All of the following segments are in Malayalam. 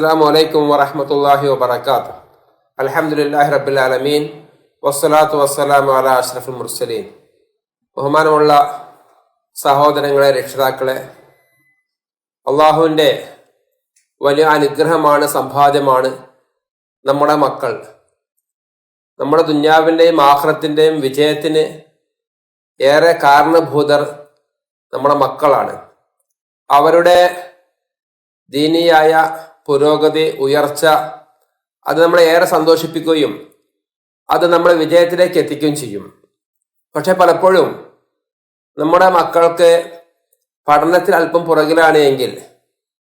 അസ്സാം വലൈക്കും വറഹമത്തല്ലാഹി വബർക്കാത്തു അലഹമുല്ലാഹി റബ്ബുലാലമീൻ വസ്സലാത്തു വസ്സലാം അല അഷ്റഫുൽ മുർസലീൻ ബഹുമാനമുള്ള സഹോദരങ്ങളെ രക്ഷിതാക്കളെ അള്ളാഹുവിന്റെ വലിയ അനുഗ്രഹമാണ് സമ്പാദ്യമാണ് നമ്മുടെ മക്കൾ. നമ്മുടെ ദുന്യാവിന്റെയും ആഹ്റത്തിന്റെയും വിജയത്തിന് ഏറെ കാരണഭൂതർ നമ്മുടെ മക്കളാണ്. അവരുടെ ദീനീയായ പുരോഗതി ഉയർച്ച അത് നമ്മളെ ഏറെ സന്തോഷിപ്പിക്കുകയും അത് നമ്മളെ വിജയത്തിലേക്ക് എത്തിക്കുകയും ചെയ്യും. പക്ഷെ പലപ്പോഴും നമ്മുടെ മക്കൾക്ക് പഠനത്തിൽ അല്പം പുറകിലാണ് എങ്കിൽ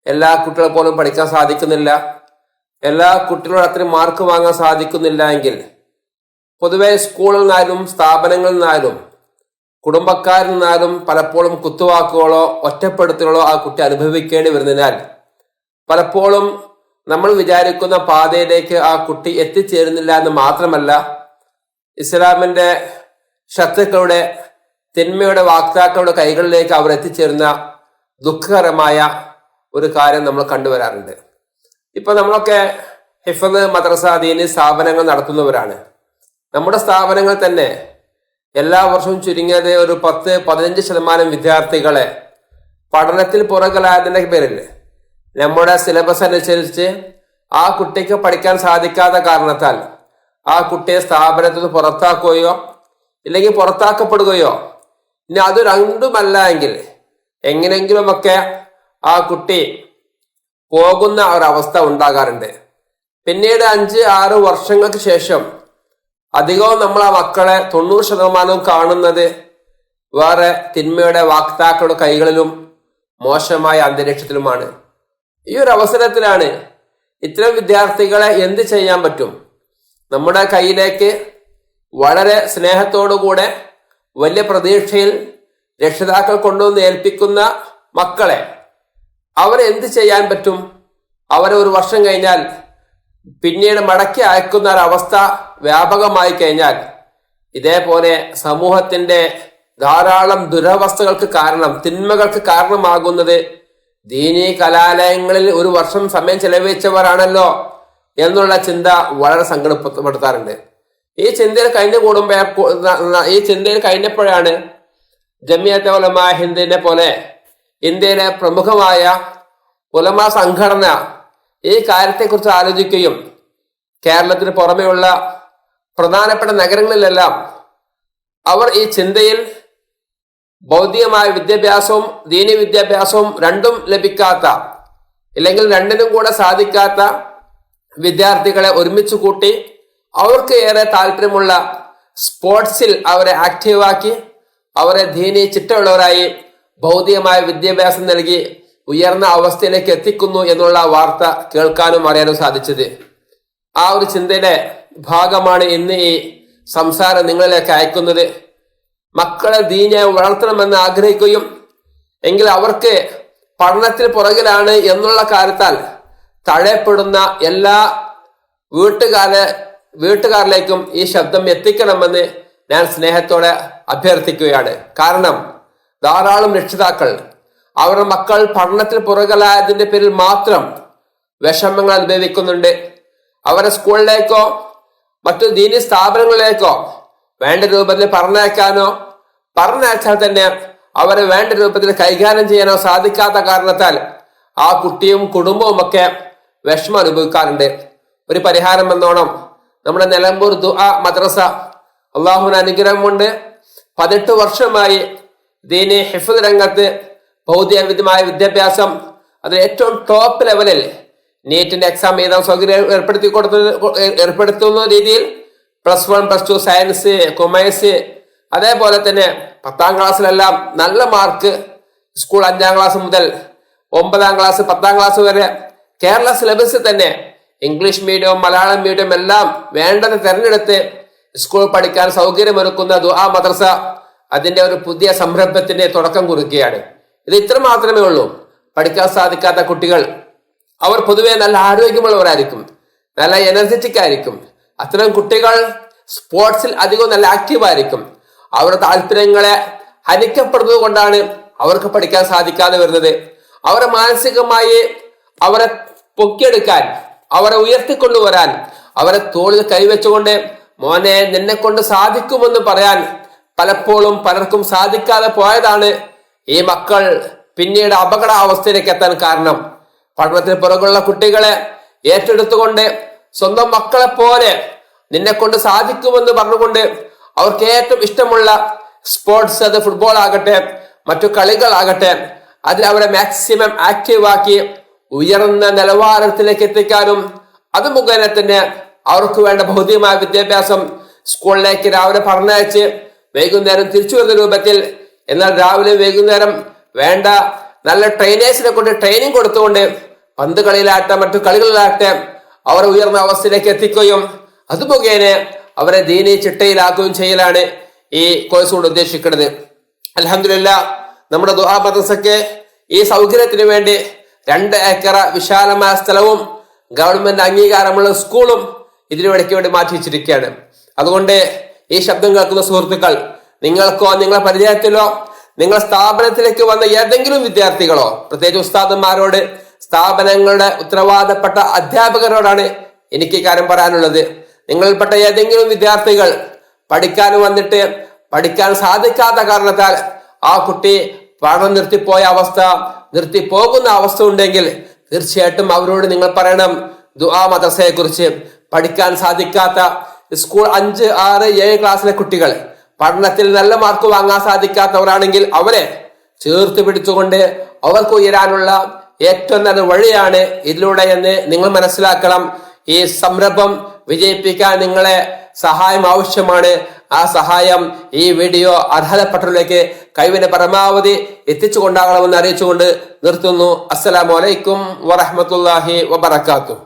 എല്ലാ കുട്ടികളെ പോലും പഠിക്കാൻ സാധിക്കുന്നില്ല. എല്ലാ കുട്ടികളോട് അത്രയും മാർക്ക് വാങ്ങാൻ സാധിക്കുന്നില്ല എങ്കിൽ പൊതുവെ സ്കൂളിൽ നിന്നാലും സ്ഥാപനങ്ങളിൽ നിന്നാലും കുടുംബക്കാരിൽ നിന്നാലും പലപ്പോഴും കുത്തുവാക്കുകളോ ഒറ്റപ്പെടുത്തലുകളോ ആ കുട്ടി അനുഭവിക്കേണ്ടി വരുന്നതിനാൽ പലപ്പോഴും നമ്മൾ വിചാരിക്കുന്ന പാതയിലേക്ക് ആ കുട്ടി എത്തിച്ചേരുന്നില്ല എന്ന് മാത്രമല്ല ഇസ്ലാമിന്റെ ശത്രുക്കളുടെ തിന്മയുടെ വാക്താക്കളുടെ കൈകളിലേക്ക് അവർ എത്തിച്ചേരുന്ന ദുഃഖകരമായ ഒരു കാര്യം നമ്മൾ കണ്ടുവരാറുണ്ട്. ഇപ്പൊ നമ്മളൊക്കെ ഹിഫദ് മദ്രസ സ്ഥാപനങ്ങൾ നടത്തുന്നവരാണ്. നമ്മുടെ സ്ഥാപനങ്ങൾ തന്നെ എല്ലാ വർഷവും ചുരുങ്ങിയത് ഒരു പത്ത് പതിനഞ്ച് ശതമാനം വിദ്യാർത്ഥികളെ പഠനത്തിൽ പുറകലായതിന്റെ പേരിൽ നമ്മുടെ സിലബസ് അനുസരിച്ച് ആ കുട്ടിക്ക് പഠിക്കാൻ സാധിക്കാത്ത കാരണത്താൽ ആ കുട്ടിയെ സ്ഥാപനത്തിൽ നിന്ന് പുറത്താക്കുകയോ ഇല്ലെങ്കിൽ പുറത്താക്കപ്പെടുകയോ ഇനി അത് രണ്ടുമല്ല എങ്കിൽ എങ്ങനെങ്കിലുമൊക്കെ ആ കുട്ടി പോകുന്ന ഒരവസ്ഥ ഉണ്ടാകാറുണ്ട്. പിന്നീട് അഞ്ച് ആറ് വർഷങ്ങൾക്ക് ശേഷം അധികവും നമ്മൾ ആ മക്കളെ തൊണ്ണൂറ് ശതമാനവും കാണുന്നത് വേറെ തിന്മയുടെ വാക്താക്കളുടെ കൈകളിലും മോശമായ അന്തരീക്ഷത്തിലുമാണ്. ഈ ഒരു അവസരത്തിലാണ് ഇത്തരം വിദ്യാർത്ഥികളെ എന്ത് ചെയ്യാൻ പറ്റും? നമ്മുടെ കയ്യിലേക്ക് വളരെ സ്നേഹത്തോടുകൂടെ വലിയ പ്രതീക്ഷയിൽ രക്ഷിതാക്കൾ കൊണ്ടുവന്ന് ഏൽപ്പിക്കുന്ന മക്കളെ അവരെ എന്ത് ചെയ്യാൻ പറ്റും? അവരെ ഒരു വർഷം കഴിഞ്ഞാൽ പിന്നീട് മടക്കി അയക്കുന്ന ഒരവസ്ഥ വ്യാപകമായി കഴിഞ്ഞാൽ ഇതേപോലെ സമൂഹത്തിന്റെ ധാരാളം ദുരവസ്ഥകൾക്ക് കാരണം തിന്മകൾക്ക് കാരണമാകുന്നത് ദീനീ കലാലയങ്ങളിൽ ഒരു വർഷം സമയം ചെലവഴിച്ചവരാണല്ലോ എന്നുള്ള ചിന്ത വളരെ സങ്കടപ്പെടുത്താറുണ്ട്. ഈ ചിന്തയിൽ കഴിഞ്ഞ കൂടുമ്പോ ഈ ചിന്തയിൽ കഴിഞ്ഞപ്പോഴാണ് ജമിയത്തെ ഉലമ ഹിന്ദിനെ പോലെ ഇന്ത്യയിലെ പ്രമുഖമായ ഉലമ സംഘടന ഈ കാര്യത്തെക്കുറിച്ച് ആലോചിക്കുകയും കേരളത്തിന് പുറമെയുള്ള പ്രധാനപ്പെട്ട നഗരങ്ങളിലെല്ലാം അവർ ഈ ചിന്തയിൽ ഭൗതികമായ വിദ്യാഭ്യാസവും ദീനി വിദ്യാഭ്യാസവും രണ്ടും ലഭിക്കാത്ത ഇല്ലെങ്കിൽ രണ്ടിനും കൂടെ സാധിക്കാത്ത വിദ്യാർത്ഥികളെ ഒരുമിച്ച് കൂട്ടി അവർക്ക് ഏറെ താല്പര്യമുള്ള സ്പോർട്സിൽ അവരെ ആക്റ്റീവാക്കി അവരെ ദീനി ചിട്ടയുള്ളവരായി ഭൗതികമായ വിദ്യാഭ്യാസം നൽകി ഉയർന്ന അവസ്ഥയിലേക്ക് എത്തിക്കുന്നു എന്നുള്ള വാർത്ത കേൾക്കാനും അറിയാനും സാധിച്ചത്. ആ ഒരു ചിന്തയുടെ ഭാഗമാണ് ഇന്ന് ഈ സംസാരം നിങ്ങളിലേക്ക് അയക്കുന്നത്. മക്കളെ ദീനെ വളർത്തണമെന്ന് ആഗ്രഹിക്കുകയും എങ്കിൽ അവർക്ക് പഠനത്തിൽ പുറകിലാണ് എന്നുള്ള കാര്യത്താൽ തഴയപ്പെടുന്ന എല്ലാ വീട്ടുകാരെ വീട്ടുകാരിലേക്കും ഈ ശബ്ദം എത്തിക്കണമെന്ന് ഞാൻ സ്നേഹത്തോടെ അഭ്യർത്ഥിക്കുകയാണ്. കാരണം ധാരാളം രക്ഷിതാക്കൾ അവരുടെ മക്കൾ പഠനത്തിൽ പുറകിലായതിന്റെ പേരിൽ മാത്രം വിഷമങ്ങൾ അനുഭവിക്കുന്നുണ്ട്. അവരെ സ്കൂളിലേക്കോ മറ്റു ദീനി സ്ഥാപനങ്ങളിലേക്കോ വേണ്ട രൂപത്തിൽ പറഞ്ഞയക്കാനോ പറഞ്ഞയച്ചാൽ തന്നെ അവരെ വേണ്ട രൂപത്തിൽ കൈകാര്യം ചെയ്യാനോ സാധിക്കാത്ത കാരണത്താൽ ആ കുട്ടിയും കുടുംബവും ഒക്കെ വിഷമം അനുഭവിക്കാറുണ്ട്. ഒരു പരിഹാരം എന്നോണം നമ്മുടെ നിലമ്പൂർ ദുആ മദ്രസ അള്ളാഹുവിന് അനുഗ്രഹം കൊണ്ട് പതിനെട്ട് വർഷമായി ദീനി ഹിഫുദ് രംഗത്ത് ഭൗതികവിധമായ വിദ്യാഭ്യാസം അത് ഏറ്റവും ടോപ്പ് ലെവലിൽ നീറ്റിന്റെ എക്സാം എഴുതാൻ സൗകര്യം ഏർപ്പെടുത്തി കൊടുത്ത ഏർപ്പെടുത്തുന്ന രീതിയിൽ plus one plus two science commerce അതേപോലെ തന്നെ പത്താം ക്ലാസ്സിലെല്ലാം നല്ല മാർക്ക് സ്കൂൾ അഞ്ചാം ക്ലാസ് മുതൽ ഒമ്പതാം ക്ലാസ് പത്താം ക്ലാസ് വരെ കേരള സിലബസിൽ തന്നെ ഇംഗ്ലീഷ് മീഡിയവും മലയാളം മീഡിയവും എല്ലാം വേണ്ടത് തെരഞ്ഞെടുത്ത് സ്കൂൾ പഠിക്കാൻ സൗകര്യമൊരുക്കുന്ന ദുആ മദ്രസ അതിന്റെ ഒരു പുതിയ സംരംഭത്തിന്റെ തുടക്കം കുറിക്കുകയാണ്. ഇത് ഇത്ര മാത്രമേ ഉള്ളൂ. പഠിക്കാൻ സാധിക്കാത്ത കുട്ടികൾ അവർ പൊതുവെ നല്ല ആരോഗ്യമുള്ളവരായിരിക്കും നല്ല എനർജറ്റിക് ആയിരിക്കും. അത്തരം കുട്ടികൾ സ്പോർട്സിൽ അധികം നല്ല ആക്റ്റീവ് ആയിരിക്കും. അവരുടെ താല്പര്യങ്ങളെ ഹനിക്കപ്പെടുന്നത് കൊണ്ടാണ് അവർക്ക് പഠിക്കാൻ സാധിക്കാതെ വരുന്നത്. അവരെ മാനസികമായി അവരെ പൊക്കിയെടുക്കാൻ അവരെ ഉയർത്തിക്കൊണ്ടുവരാൻ അവരെ തോളിൽ കൈവച്ചുകൊണ്ട് മോനെ നിന്നെ കൊണ്ട് സാധിക്കുമെന്ന് പറയാൻ പലപ്പോഴും പലർക്കും സാധിക്കാതെ പോയതാണ് ഈ മക്കൾ പിന്നീട് അപകടാവസ്ഥയിലേക്ക് എത്താൻ കാരണം. പഠനത്തിന് പുറകുള്ള കുട്ടികളെ ഏറ്റെടുത്തുകൊണ്ട് സ്വന്തം മക്കളെ പോലെ നിന്നെ കൊണ്ട് സാധിക്കുമെന്ന് പറഞ്ഞുകൊണ്ട് അവർക്ക് ഏറ്റവും ഇഷ്ടമുള്ള സ്പോർട്സ് അത് ഫുട്ബോൾ ആകട്ടെ മറ്റു കളികളാകട്ടെ അതിൽ അവരെ മാക്സിമം ആക്റ്റീവ് ആക്കി ഉയർന്ന നിലവാരത്തിലേക്ക് എത്തിക്കാനും അത് മുഖേന തന്നെ അവർക്ക് വേണ്ട ഭൗതികമായ വിദ്യാഭ്യാസം സ്കൂളിലേക്ക് രാവിലെ പറഞ്ഞയച്ച് വൈകുന്നേരം തിരിച്ചു വരുന്ന രൂപത്തിൽ എന്നാൽ രാവിലെ വൈകുന്നേരം വേണ്ട നല്ല ട്രെയിനേഴ്സിനെ കൊണ്ട് ട്രെയിനിങ് കൊടുത്തുകൊണ്ട് പന്ത് കളിയിലാട്ടെ മറ്റു കളികളിലാട്ടെ അവർ ഉയർന്ന അവസ്ഥയിലേക്ക് എത്തിക്കുകയും അത് മുഖേന അവരെ ദീനി ചിട്ടയിലാക്കുകയും ചെയ്യലാണ് ഈ കോഴ്സ് കൊണ്ട് ഉദ്ദേശിക്കുന്നത്. അലഹമില്ല നമ്മുടെ ദുആ ഈ സൗകര്യത്തിന് വേണ്ടി രണ്ട് ഏക്കർ വിശാലമായ സ്ഥലവും ഗവൺമെന്റ് അംഗീകാരമുള്ള സ്കൂളും ഇതിനു വേണ്ടി മാറ്റി വെച്ചിരിക്കുകയാണ്. അതുകൊണ്ട് ഈ ശബ്ദം കേൾക്കുന്ന സുഹൃത്തുക്കൾ നിങ്ങൾക്കോ നിങ്ങളുടെ പരിചയത്തിലോ നിങ്ങളെ സ്ഥാപനത്തിലേക്ക് വന്ന ഏതെങ്കിലും വിദ്യാർത്ഥികളോ പ്രത്യേകിച്ച് ഉസ്താദന്മാരോട് സ്ഥാപനങ്ങളുടെ ഉത്തരവാദപ്പെട്ട അധ്യാപകരോടാണ് എനിക്ക് കാര്യം പറയാനുള്ളത്. നിങ്ങളിൽപ്പെട്ട ഏതെങ്കിലും വിദ്യാർത്ഥികൾ പഠിക്കാൻ വന്നിട്ട് പഠിക്കാൻ സാധിക്കാത്ത കാരണത്താൽ ആ കുട്ടി പഠനം നിർത്തിപ്പോയ അവസ്ഥ നിർത്തിപ്പോകുന്ന അവസ്ഥ ഉണ്ടെങ്കിൽ തീർച്ചയായിട്ടും അവരോട് നിങ്ങൾ പറയണം ദുആ മദ്രസയെ കുറിച്ച് പഠിക്കാൻ സാധിക്കാത്ത സ്കൂൾ അഞ്ച് ആറ് ഏഴ് ക്ലാസ്സിലെ കുട്ടികൾ പഠനത്തിൽ നല്ല മാർക്ക് വാങ്ങാൻ സാധിക്കാത്തവരാണെങ്കിൽ അവരെ ചേർത്ത് പിടിച്ചുകൊണ്ട് അവർക്ക് ഉയരാനുള്ള ഏറ്റവും നല്ല വഴിയാണ് ഇതിലൂടെ എന്ന് നിങ്ങൾ മനസ്സിലാക്കണം. ഈ സംരംഭം വിജയിപ്പിക്കാൻ നിങ്ങളെ സഹായം ആവശ്യമാണ്. ആ സഹായം ഈ വീഡിയോ അർഹതപ്പെട്ടവരിലേക്ക് കഴിവിന്റെ പരമാവധി എത്തിച്ചു കൊണ്ടാകണമെന്ന് അറിയിച്ചുകൊണ്ട് നിർത്തുന്നു. അസ്സലാമലൈക്കും വറഹമത്തല്ലാഹി വബർക്കാത്തു